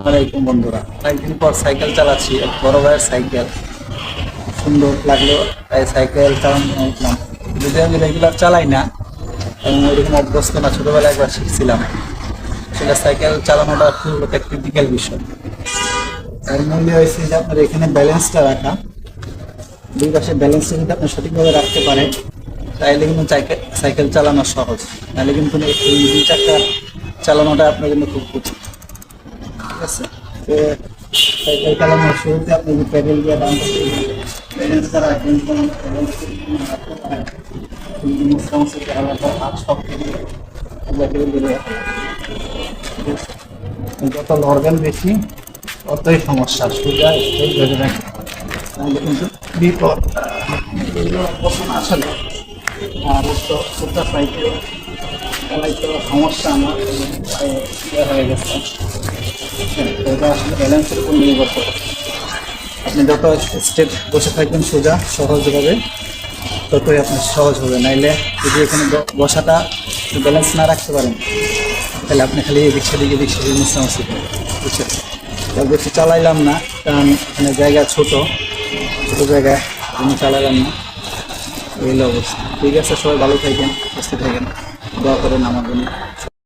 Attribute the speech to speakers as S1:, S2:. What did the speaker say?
S1: আসসালামাইকুম বন্ধুরা। কয়েকদিন পর সাইকেল চালাচ্ছি, এক বড় ভাইয়ের সাইকেল। সুন্দর লাগল তাই সাইকেল চালানো যদি আমি রেগুলার চালাই না, এবং ওইরকম অভ্যস্ত না, ছোটবেলায় একবার শিখছিলাম। সেটা সাইকেল চালানোটা খুব একটা ক্রিটিক্যাল বিষয়। এর মূল্য হয়েছে যে আপনার এখানে ব্যালেন্সটা রাখা। দুই পাশে ব্যালেন্সটা যদি আপনি সঠিকভাবে রাখতে পারেন তাইলে কিন্তু সাইকেল চালানো সহজ। নাহলে কিন্তু এই দুই চাকা চালানোটা আপনার জন্য খুব কঠিন। চালানোর শুরুতে আপনি যে প্যাডেল দিয়ে ডান? যত লড়বেন বেশি ততই সমস্যা রাখে তাহলে কিন্তু বিপদ এগুলো আর তো সমস্যা আমার ইয়ে হয়ে গেছে এটা আসলে ব্যালেন্সের উপর নির্ভর করে আপনি যত স্টেপ বসে থাকবেন সোজা সহজভাবে ততই আপনার সহজ হবে নাইলে যদি এখানে বসাটা ব্যালেন্স না রাখতে পারেন তাহলে আপনি খালি এদিক সেদিক এদিক সেদিক মিশামিশি বুঝছেন তো বেশি চালাইলাম না কারণ এখানে জায়গা ছোট ছোটো জায়গায় আমি চালাইলাম না এই হলো অবস্থা ঠিক আছে সবাই ভালো থাকেন সুস্থ থাকেন দোয়া করেন আমার জন্য